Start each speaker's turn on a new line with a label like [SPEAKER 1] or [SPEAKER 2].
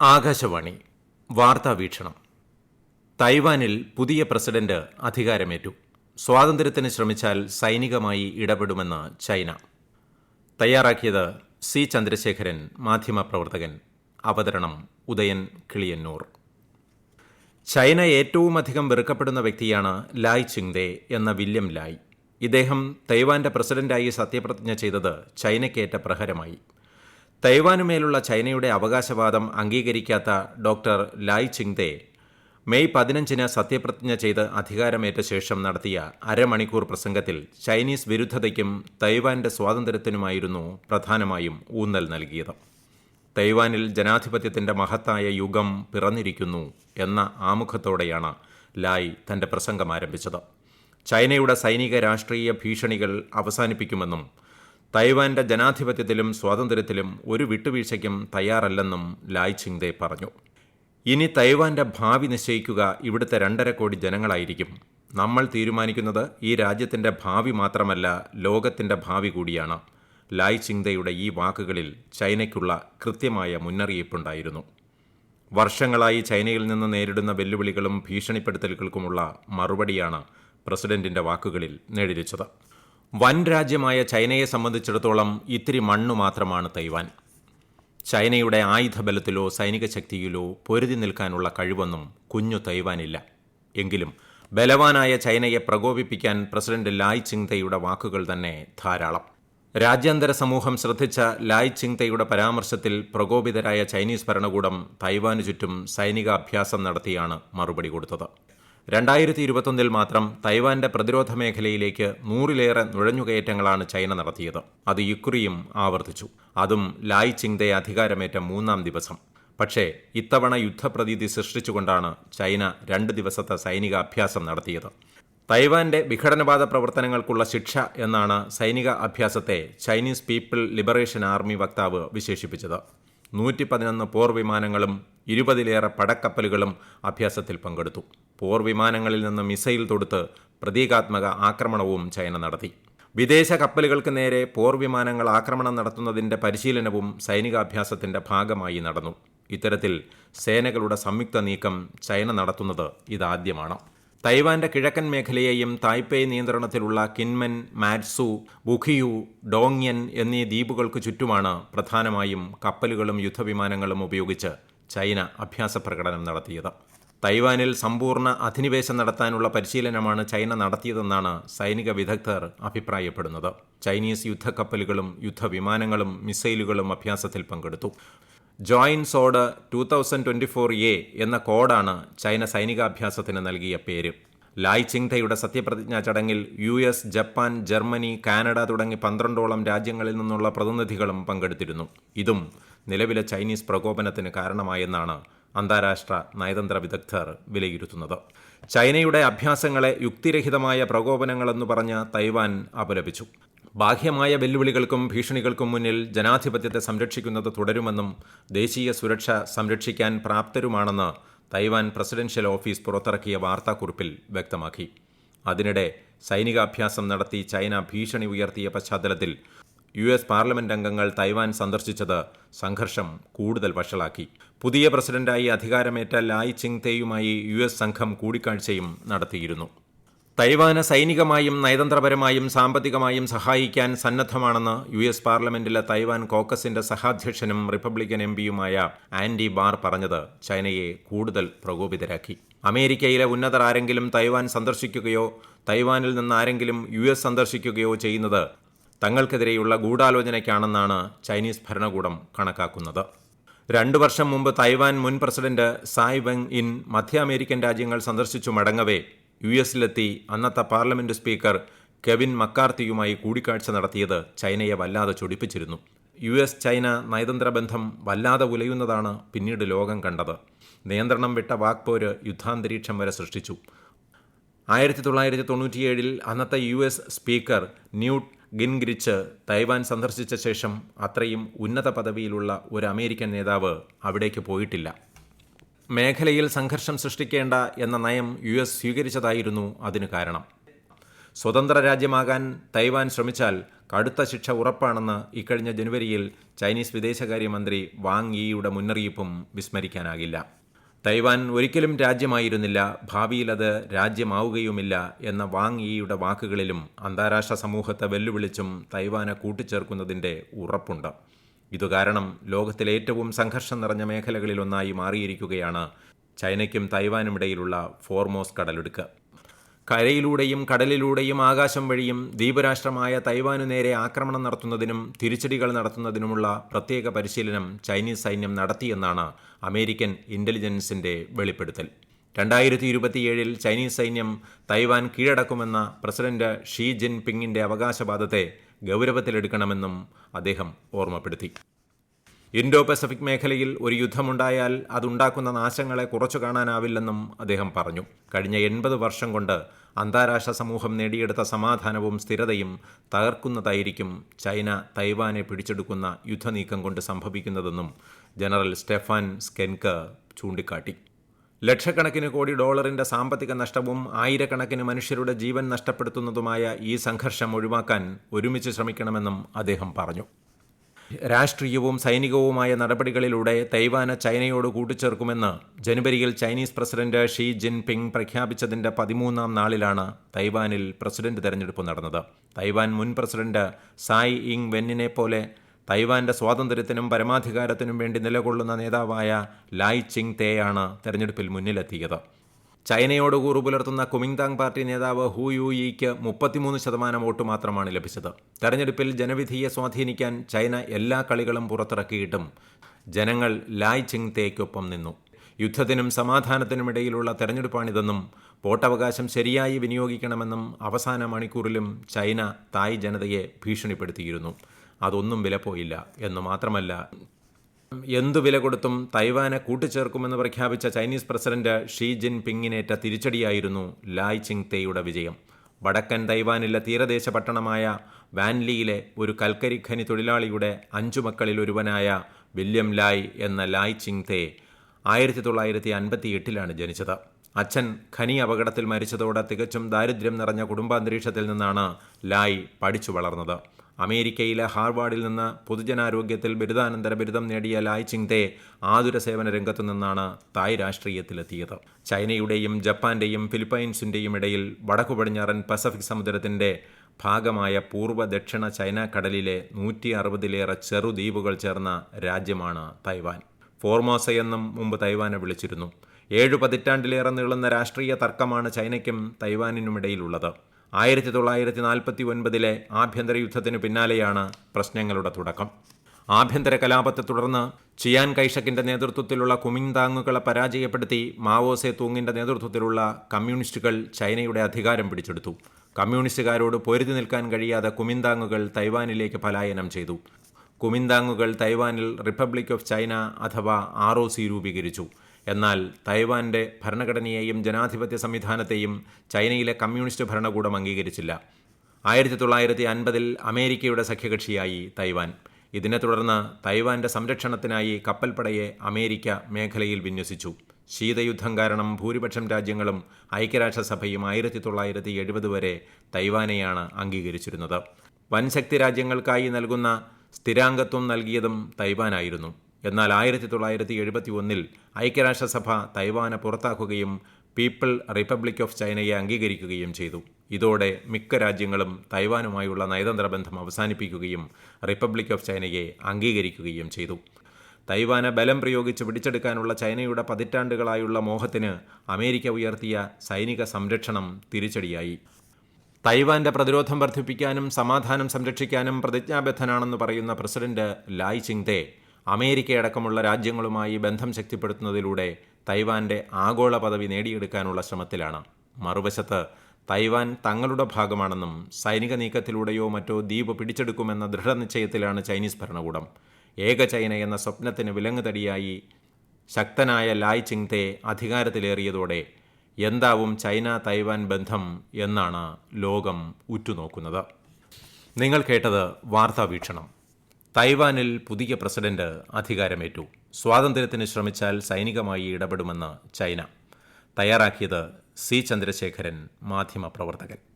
[SPEAKER 1] ആകാശവാണി. വാർത്താ വീക്ഷണം. തൈവാനിൽ പുതിയ പ്രസിഡന്റ് അധികാരമേറ്റു. സ്വാതന്ത്ര്യത്തിന് ശ്രമിച്ചാൽ സൈനികമായി ഇടപെടുമെന്ന് ചൈന. തയ്യാറാക്കിയത് സി ചന്ദ്രശേഖരൻ മാധ്യമപ്രവർത്തകൻ അവതരണം ഉദയൻ കിളിയന്നൂർ. ചൈന ഏറ്റവുമധികം വെറുക്കപ്പെടുന്ന വ്യക്തിയാണ് ലായ് ചിങ്ദെ എന്ന വില്യം ലായ്. ഇദ്ദേഹം തൈവാന്റെ പ്രസിഡന്റായി സത്യപ്രതിജ്ഞ ചെയ്തത് ചൈനയ്ക്കേറ്റ പ്രഹരമായി. തൈവാനുമേലുള്ള ചൈനയുടെ അവകാശവാദം അംഗീകരിക്കാത്ത ഡോക്ടർ ലായ് ചിങ്തേ മെയ് പതിനഞ്ചിന് സത്യപ്രതിജ്ഞ ചെയ്ത് അധികാരമേറ്റ ശേഷം നടത്തിയ അരമണിക്കൂർ പ്രസംഗത്തിൽ ചൈനീസ് വിരുദ്ധതയ്ക്കും തൈവാന്റെ സ്വാതന്ത്ര്യത്തിനുമായിരുന്നു പ്രധാനമായും ഊന്നൽ നൽകിയത്. തൈവാനിൽ ജനാധിപത്യത്തിന്റെ മഹത്തായ യുഗം പിറന്നിരിക്കുന്നു എന്ന ആമുഖത്തോടെയാണ് ലായ് തന്റെ പ്രസംഗം ആരംഭിച്ചത്. ചൈനയുടെ സൈനിക രാഷ്ട്രീയ ഭീഷണികൾ അവസാനിപ്പിക്കുമെന്നും തൈവാന്റെ ജനാധിപത്യത്തിലും സ്വാതന്ത്ര്യത്തിലും ഒരു വിട്ടുവീഴ്ചയ്ക്കും തയ്യാറല്ലെന്നും ലായ് ചിങ്ദെ പറഞ്ഞു. ഇനി തൈവാന്റെ ഭാവി നിശ്ചയിക്കുക ഇവിടുത്തെ രണ്ടര കോടി ജനങ്ങളായിരിക്കും. നമ്മൾ തീരുമാനിക്കുന്നത് ഈ രാജ്യത്തിന്റെ ഭാവി മാത്രമല്ല ലോകത്തിന്റെ ഭാവി കൂടിയാണ്. ലായ് ചിങ്തയുടെ ഈ വാക്കുകളിൽ ചൈനയ്ക്കുള്ള കൃത്യമായ മുന്നറിയിപ്പുണ്ടായിരുന്നു. വർഷങ്ങളായി ചൈനയിൽ നിന്ന് നേരിടുന്ന വെല്ലുവിളികളും ഭീഷണിപ്പെടുത്തലുകൾക്കുമുള്ള മറുപടിയാണ് പ്രസിഡന്റിന്റെ വാക്കുകളിൽ നേടിരിച്ചത് വൻ രാജ്യമായ ചൈനയെ സംബന്ധിച്ചിടത്തോളം ഇത്തിരി മണ്ണു മാത്രമാണ് തൈവാൻ. ചൈനയുടെ ആയുധബലത്തിലോ സൈനിക ശക്തിയിലോ പൊരുതി നിൽക്കാനുള്ള കഴിവൊന്നും കുഞ്ഞു തൈവാനില്ല. എങ്കിലും ബലവാനായ ചൈനയെ പ്രകോപിപ്പിക്കാൻ പ്രസിഡന്റ് ലായ് ചിങ്തയുടെ വാക്കുകൾ തന്നെ ധാരാളം. രാജ്യാന്തര സമൂഹം ശ്രദ്ധിച്ച ലായ് ചിങ്തയുടെ പരാമർശത്തിൽ പ്രകോപിതരായ ചൈനീസ് ഭരണകൂടം തൈവാനു ചുറ്റും സൈനികാഭ്യാസം നടത്തിയാണ് മറുപടി കൊടുത്തത്. രണ്ടായിരത്തി ഇരുപത്തൊന്നിൽ മാത്രം തൈവാന്റെ പ്രതിരോധ മേഖലയിലേക്ക് നൂറിലേറെ നുഴഞ്ഞുകയറ്റങ്ങളാണ് ചൈന നടത്തിയത്. അത് ഇക്കുറിയും ആവർത്തിച്ചു. അതും ലായ് ചിങ്തയെ അധികാരമേറ്റ മൂന്നാം ദിവസം. പക്ഷേ ഇത്തവണ യുദ്ധപ്രതീതി സൃഷ്ടിച്ചുകൊണ്ടാണ് ചൈന രണ്ട് ദിവസത്തെ സൈനിക അഭ്യാസം നടത്തിയത്. തൈവാന്റെ വിഘടനവാദ പ്രവർത്തനങ്ങൾക്കുള്ള ശിക്ഷ എന്നാണ് സൈനിക അഭ്യാസത്തെ ചൈനീസ് പീപ്പിൾ ലിബറേഷൻ ആർമി വക്താവ് വിശേഷിപ്പിച്ചത്. നൂറ്റി പതിനൊന്ന് പോർ വിമാനങ്ങളും ഇരുപതിലേറെ പടക്കപ്പലുകളും അഭ്യാസത്തിൽ പങ്കെടുത്തു. പോർ വിമാനങ്ങളിൽ നിന്ന് മിസൈൽ തൊടുത്ത് പ്രതീകാത്മക ആക്രമണവും ചൈന നടത്തി. വിദേശ കപ്പലുകൾക്ക് നേരെ പോർ വിമാനങ്ങൾ ആക്രമണം നടത്തുന്നതിന്റെ പരിശീലനവും സൈനികാഭ്യാസത്തിന്റെ ഭാഗമായി നടന്നു. ഇത്തരത്തിൽ സേനകളുടെ സംയുക്ത നീക്കം ചൈന നടത്തുന്നത് ഇതാദ്യമാണ്. തൈവാന്റെ കിഴക്കൻ മേഖലയെയും തായ്പേയ് നിയന്ത്രണത്തിലുള്ള കിൻമൻ മാറ്റ്സു ബുഖിയു ഡോങ്യൻ എന്നീ ദ്വീപുകൾക്ക് ചുറ്റുമാണ് പ്രധാനമായും കപ്പലുകളും യുദ്ധവിമാനങ്ങളും ഉപയോഗിച്ച് ചൈന അഭ്യാസ പ്രകടനം നടത്തിയത്. തൈവാനിൽ സമ്പൂർണ അധിനിവേശം നടത്താനുള്ള പരിശീലനമാണ് ചൈന നടത്തിയതെന്നാണ് സൈനിക വിദഗ്ധർ അഭിപ്രായപ്പെടുന്നത്. ചൈനീസ് യുദ്ധക്കപ്പലുകളും യുദ്ധവിമാനങ്ങളും മിസൈലുകളും അഭ്യാസത്തിൽ പങ്കെടുത്തു. Joint sword two thousand twenty four A എന്ന കോഡാണ് ചൈന സൈനികാഭ്യാസത്തിന് നൽകിയ പേര്. ലായ് ചിങ്തയുടെ സത്യപ്രതിജ്ഞാ ചടങ്ങിൽ U S Japan Germany Canada തുടങ്ങി പന്ത്രണ്ടോളം രാജ്യങ്ങളിൽ നിന്നുള്ള പ്രതിനിധികളും പങ്കെടുത്തിരുന്നു. ഇതും നിലവിലെ ചൈനീസ് പ്രകോപനത്തിന് കാരണമായെന്നാണ് അന്താരാഷ്ട്ര നയതന്ത്ര വിദഗ്ധർ വിലയിരുത്തുന്നത്. ചൈനയുടെ അഭ്യാസങ്ങളെ യുക്തിരഹിതമായ പ്രകോപനങ്ങളെന്ന് പറഞ്ഞ് തൈവാൻ അപലപിച്ചു. ബാഹ്യമായ വെല്ലുവിളികൾക്കും ഭീഷണികൾക്കും മുന്നിൽ ജനാധിപത്യത്തെ സംരക്ഷിക്കുന്നത് തുടരുമെന്നും ദേശീയ സുരക്ഷ സംരക്ഷിക്കാൻ പ്രാപ്തരുമാണെന്ന് തൈവാൻ പ്രസിഡൻഷ്യൽ ഓഫീസ് പുറത്തിറക്കിയ വാർത്താക്കുറിപ്പിൽ വ്യക്തമാക്കി. അതിനിടെ സൈനികാഭ്യാസം നടത്തി ചൈന ഭീഷണി ഉയർത്തിയ പശ്ചാത്തലത്തിൽ യു എസ് പാർലമെന്റ് അംഗങ്ങൾ തൈവാൻ സന്ദർശിച്ചത് സംഘർഷം കൂടുതൽ വഷളാക്കി. പുതിയ പ്രസിഡന്റായി അധികാരമേറ്റ ലായ് ചിങ് തേയുമായി യു എസ് സംഘം കൂടിക്കാഴ്ചയും നടത്തിയിരുന്നു. തൈവാന് സൈനികമായും നയതന്ത്രപരമായും സാമ്പത്തികമായും സഹായിക്കാൻ സന്നദ്ധമാണെന്ന് യു എസ് പാർലമെന്റിലെ തൈവാൻ കോക്കസിന്റെ സഹാധ്യക്ഷനും റിപ്പബ്ലിക്കൻ എം പിയുമായ ആൻഡി ബാർ പറഞ്ഞത് ചൈനയെ കൂടുതൽ പ്രകോപിതരാക്കി. അമേരിക്കയിലെ ഉന്നതർ ആരെങ്കിലും തൈവാൻ സന്ദർശിക്കുകയോ തൈവാനിൽ നിന്ന് ആരെങ്കിലും യു എസ് സന്ദർശിക്കുകയോ ചെയ്യുന്നത് തങ്ങൾക്കെതിരെയുള്ള ഗൂഢാലോചനയ്ക്കാണെന്നാണ് ചൈനീസ് ഭരണകൂടം കണക്കാക്കുന്നത്. രണ്ടു വർഷം മുമ്പ് തായ്വാൻ മുൻ പ്രസിഡന്റ് സായ് വെങ് ഇൻ മധ്യ അമേരിക്കൻ രാജ്യങ്ങൾ സന്ദർശിച്ചു മടങ്ങവേ യു എസിലെത്തി അന്നത്തെ പാർലമെന്റ് സ്പീക്കർ കെവിൻ മക്കാർത്തിയുമായി കൂടിക്കാഴ്ച നടത്തിയത് ചൈനയെ വല്ലാതെ ചൊടിപ്പിച്ചിരുന്നു. യു എസ് ചൈന നയതന്ത്ര ബന്ധം വല്ലാതെ ഉലയുന്നതാണ് പിന്നീട് ലോകം കണ്ടത്. നിയന്ത്രണം വിട്ട വാക്പോര് യുദ്ധാന്തരീക്ഷം വരെ സൃഷ്ടിച്ചു. ആയിരത്തി തൊള്ളായിരത്തി തൊണ്ണൂറ്റിയേഴിൽ അന്നത്തെ U S speaker Newt Gingrich Taiwan സന്ദർശിച്ച ശേഷം അത്രയും ഉന്നത പദവിയിലുള്ള ഒരു അമേരിക്കൻ നേതാവ് അവിടേക്ക് പോയിട്ടില്ല. മേഖലയിൽ സംഘർഷം സൃഷ്ടിക്കേണ്ട എന്ന നയം യു എസ് സ്വീകരിച്ചതായിരുന്നു അതിന് കാരണം. സ്വതന്ത്ര രാജ്യമാകാൻ തൈവാൻ ശ്രമിച്ചാൽ കടുത്ത ശിക്ഷ ഉറപ്പാണെന്ന് ഇക്കഴിഞ്ഞ ജനുവരിയിൽ ചൈനീസ് വിദേശകാര്യമന്ത്രി വാങ് യിയുടെ മുന്നറിയിപ്പും വിസ്മരിക്കാനാകില്ല. തൈവാൻ ഒരിക്കലും രാജ്യമായിരുന്നില്ല. ഭാവിയിൽ അത് രാജ്യമാവുകയുമില്ല എന്ന വാങ് ഈയുടെ വാക്കുകളിലും അന്താരാഷ്ട്ര സമൂഹത്തെ വെല്ലുവിളിച്ചും തൈവാനെ കൂട്ടിച്ചേർക്കുന്നതിന്റെ ഉറപ്പുണ്ട്. ഇതുകാരണം ലോകത്തിലെ ഏറ്റവും സംഘർഷം നിറഞ്ഞ മേഖലകളിലൊന്നായി മാറിയിരിക്കുകയാണ് ചൈനയ്ക്കും തൈവാനുമിടയിലുള്ള ഫോർമോസ് കടലെടുക്ക്. കരയിലൂടെയും കടലിലൂടെയും ആകാശം വഴിയും ദ്വീപരാഷ്ട്രമായ തൈവാനു നേരെ ആക്രമണം നടത്തുന്നതിനും തിരിച്ചടികൾ നടത്തുന്നതിനുമുള്ള പ്രത്യേക പരിശീലനം ചൈനീസ് സൈന്യം നടത്തിയെന്നാണ് അമേരിക്കൻ ഇന്റലിജൻസിന്റെ വെളിപ്പെടുത്തൽ. രണ്ടായിരത്തി ഇരുപത്തിയേഴിൽ ചൈനീസ് സൈന്യം തൈവാൻ കീഴടക്കുമെന്ന പ്രസിഡന്റ് ഷീ ജിൻ പിങ്ങിന്റെ അവകാശവാദത്തെ ഗൗരവത്തിലെടുക്കണമെന്നും അദ്ദേഹം ഓർമ്മപ്പെടുത്തി. ഇൻഡോ പസഫിക് മേഖലയിൽ ഒരു യുദ്ധമുണ്ടായാൽ അതുണ്ടാക്കുന്ന നാശങ്ങളെ കുറച്ചു കാണാനാവില്ലെന്നും അദ്ദേഹം പറഞ്ഞു. കഴിഞ്ഞ എൺപത് വർഷം കൊണ്ട് അന്താരാഷ്ട്ര സമൂഹം നേടിയെടുത്ത സമാധാനവും സ്ഥിരതയും തകർക്കുന്നതായിരിക്കും ചൈന തൈവാനെ പിടിച്ചെടുക്കുന്ന യുദ്ധനീക്കം കൊണ്ട് സംഭവിക്കുന്നതെന്നും ജനറൽ സ്റ്റെഫാൻ സ്കെൻക ചൂണ്ടിക്കാട്ടി. ലക്ഷക്കണക്കിന് കോടി ഡോളറിന്റെ സാമ്പത്തിക നഷ്ടവും ആയിരക്കണക്കിന് മനുഷ്യരുടെ ജീവൻ നഷ്ടപ്പെടുത്തുന്നതുമായ ഈ സംഘർഷം ഒഴിവാക്കാൻ ഒരുമിച്ച് ശ്രമിക്കണമെന്നും അദ്ദേഹം പറഞ്ഞു. രാഷ്ട്രീയവും സൈനികവുമായ നടപടികളിലൂടെ തൈവാന് ചൈനയോട് കൂട്ടിച്ചേർക്കുമെന്ന് ജനുവരിയിൽ Chinese president Xi Jin ping പ്രഖ്യാപിച്ചതിന്റെ പതിമൂന്നാം നാളിലാണ് തൈവാനിൽ പ്രസിഡന്റ് തെരഞ്ഞെടുപ്പ് നടന്നത്. തൈവാൻ മുൻ പ്രസിഡന്റ് സായ് ഇങ് വെന്നിനെ പോലെ തൈവാന്റെ സ്വാതന്ത്ര്യത്തിനും പരമാധികാരത്തിനും വേണ്ടി നിലകൊള്ളുന്ന നേതാവായ ലായ് ചിങ് തേയാണ് തെരഞ്ഞെടുപ്പിൽ മുന്നിലെത്തിയത്. ചൈനയോട് കൂറു പുലർത്തുന്ന കുമിങ്താങ് പാർട്ടി നേതാവ് ഹു യു ഇക്ക് മുപ്പത്തിമൂന്ന് ശതമാനം വോട്ട് മാത്രമാണ് ലഭിച്ചത്. തെരഞ്ഞെടുപ്പിൽ ജനവിധിയെ സ്വാധീനിക്കാൻ ചൈന എല്ലാ കളികളും പുറത്തിറക്കിയിട്ടും ജനങ്ങൾ ലായ് ചിങ് തേക്കൊപ്പം നിന്നു. യുദ്ധത്തിനും സമാധാനത്തിനുമിടയിലുള്ള തെരഞ്ഞെടുപ്പാണിതെന്നും വോട്ടവകാശം ശരിയായി വിനിയോഗിക്കണമെന്നും അവസാന മണിക്കൂറിലും ചൈന തായ് ജനതയെ ഭീഷണിപ്പെടുത്തിയിരുന്നു. അതൊന്നും വിലപ്പോയില്ല എന്ന് മാത്രമല്ല എന്തു വില കൊടുത്തും തൈവാനെ കൂട്ടിച്ചേർക്കുമെന്ന് പ്രഖ്യാപിച്ച ചൈനീസ് പ്രസിഡന്റ് ഷീ ജിൻ പിങ്ങിനേറ്റ തിരിച്ചടിയായിരുന്നു ലായ് ചിങ് തേയുടെ വിജയം. വടക്കൻ തൈവാനിലെ തീരദേശ പട്ടണമായ വാൻലിയിലെ ഒരു കൽക്കരി ഖനി തൊഴിലാളിയുടെ അഞ്ചു മക്കളിൽ ഒരുവനായ വില്യം ലായ് എന്ന ലായ് ചിങ് തേ ആയിരത്തി തൊള്ളായിരത്തി അൻപത്തി എട്ടിലാണ് ജനിച്ചത്. അച്ഛൻ ഖനി അപകടത്തിൽ മരിച്ചതോടെ തികച്ചും ദാരിദ്ര്യം നിറഞ്ഞ കുടുംബാന്തരീക്ഷത്തിൽ നിന്നാണ് ലായ് പഠിച്ചു വളർന്നത്. അമേരിക്കയിലെ ഹാർവാർഡിൽ നിന്ന് പൊതുജനാരോഗ്യത്തിൽ ബിരുദാനന്തര ബിരുദം നേടിയ ലായ് ചിങ്തേ ആതുര സേവന രംഗത്തു നിന്നാണ് തായ് രാഷ്ട്രീയത്തിലെത്തിയത്. ചൈനയുടെയും ജപ്പാന്റെയും ഫിലിപ്പൈൻസിന്റെയും ഇടയിൽ വടക്കു പടിഞ്ഞാറൻ പസഫിക് സമുദ്രത്തിന്റെ ഭാഗമായ പൂർവ ദക്ഷിണ ചൈന കടലിലെ നൂറ്റി അറുപതിലേറെ ചെറുദ്വീപുകൾ ചേർന്ന രാജ്യമാണ് തൈവാൻ. ഫോർമോസ എന്നും മുമ്പ് തൈവാനെ വിളിച്ചിരുന്നു. ഏഴു പതിറ്റാണ്ടിലേറെ നീളുന്ന രാഷ്ട്രീയ തർക്കമാണ് ചൈനയ്ക്കും തൈവാനിനുമിടയിലുള്ളത്. ആയിരത്തി തൊള്ളായിരത്തി നാൽപ്പത്തി ഒൻപതിലെ ആഭ്യന്തര യുദ്ധത്തിനു പിന്നാലെയാണ് പ്രശ്നങ്ങളുടെ തുടക്കം. ആഭ്യന്തര കലാപത്തെ തുടർന്ന് ചിയാൻ കൈഷക്കിന്റെ നേതൃത്വത്തിലുള്ള കുമിങ്താങ്ങുകളെ പരാജയപ്പെടുത്തി മാവോസെ തൂങ്ങിന്റെ നേതൃത്വത്തിലുള്ള കമ്മ്യൂണിസ്റ്റുകൾ ചൈനയുടെ അധികാരം പിടിച്ചെടുത്തു. കമ്മ്യൂണിസ്റ്റുകാരോട് പൊരുതി നിൽക്കാൻ കഴിയാതെ കുമിന്താങ്ങുകൾ തൈവാനിലേക്ക് പലായനം ചെയ്തു. കുമിന്താങ്ങുകൾ തൈവാനിൽ റിപ്പബ്ലിക് ഓഫ് ചൈന അഥവാ ആർ രൂപീകരിച്ചു. എന്നാൽ തൈവാന്റെ ഭരണഘടനയെയും ജനാധിപത്യ സംവിധാനത്തെയും ചൈനയിലെ കമ്മ്യൂണിസ്റ്റ് ഭരണകൂടം അംഗീകരിച്ചില്ല. ആയിരത്തി തൊള്ളായിരത്തി അൻപതിൽ അമേരിക്കയുടെ സഖ്യകക്ഷിയായി തൈവാൻ. ഇതിനെ തുടർന്ന് തൈവാന്റെ സംരക്ഷണത്തിനായി കപ്പൽപ്പടയെ അമേരിക്ക മേഖലയിൽ വിന്യസിച്ചു. ശീതയുദ്ധം കാരണം ഭൂരിപക്ഷം രാജ്യങ്ങളും ഐക്യരാഷ്ട്രസഭയും ആയിരത്തി തൊള്ളായിരത്തി എഴുപത് വരെ തൈവാനെയാണ് അംഗീകരിച്ചിരുന്നത്. വൻശക്തി രാജ്യങ്ങൾക്കായി നൽകുന്ന സ്ഥിരാംഗത്വം നൽകിയതും തൈവാനായിരുന്നു. എന്നാൽ ആയിരത്തി തൊള്ളായിരത്തി എഴുപത്തി ഒന്നിൽ ഐക്യരാഷ്ട്രസഭ തൈവാനെ പുറത്താക്കുകയും പീപ്പിൾ റിപ്പബ്ലിക് ഓഫ് ചൈനയെ അംഗീകരിക്കുകയും ചെയ്തു. ഇതോടെ മിക്ക രാജ്യങ്ങളും തൈവാനുമായുള്ള നയതന്ത്ര ബന്ധം അവസാനിപ്പിക്കുകയും റിപ്പബ്ലിക് ഓഫ് ചൈനയെ അംഗീകരിക്കുകയും ചെയ്തു. തൈവാനെ ബലം പ്രയോഗിച്ച് പിടിച്ചെടുക്കാനുള്ള ചൈനയുടെ പതിറ്റാണ്ടുകളായുള്ള മോഹത്തിന് അമേരിക്ക ഉയർത്തിയ സൈനിക സംരക്ഷണം തിരിച്ചടിയായി. തൈവാന്റെ പ്രതിരോധം വർദ്ധിപ്പിക്കാനും സമാധാനം സംരക്ഷിക്കാനും പ്രതിജ്ഞാബദ്ധനാണെന്ന് പറയുന്ന പ്രസിഡന്റ് ലായ് ചിങ്തേ അമേരിക്കയടക്കമുള്ള രാജ്യങ്ങളുമായി ബന്ധം ശക്തിപ്പെടുത്തുന്നതിലൂടെ തൈവാന്റെ ആഗോള പദവി നേടിയെടുക്കാനുള്ള ശ്രമത്തിലാണ്. മറുവശത്ത് തൈവാൻ തങ്ങളുടെ ഭാഗമാണെന്നും സൈനിക നീക്കത്തിലൂടെയോ മറ്റോ ദ്വീപ് പിടിച്ചെടുക്കുമെന്ന ദൃഢനിശ്ചയത്തിലാണ് ചൈനീസ് ഭരണകൂടം. ഏക ചൈന എന്ന സ്വപ്നത്തിന് വിലങ്ങുതടിയായി ശക്തനായ ലായ് ചിങ്തെ അധികാരത്തിലേറിയതോടെ എന്താവും ചൈന തൈവാൻ ബന്ധം എന്നാണ് ലോകം ഉറ്റുനോക്കുന്നത്. നിങ്ങൾ കേട്ടത് വാർത്താ വീക്ഷണം തൈവാനിൽ പുതിയ പ്രസിഡന്റ് അധികാരമേറ്റു. സ്വാതന്ത്ര്യത്തിന് ശ്രമിച്ചാൽ സൈനികമായി ഇടപെടുമെന്ന് ചൈന. തയ്യാറാക്കിയത് സി. ചന്ദ്രശേഖരൻ മാധ്യമപ്രവർത്തകൻ.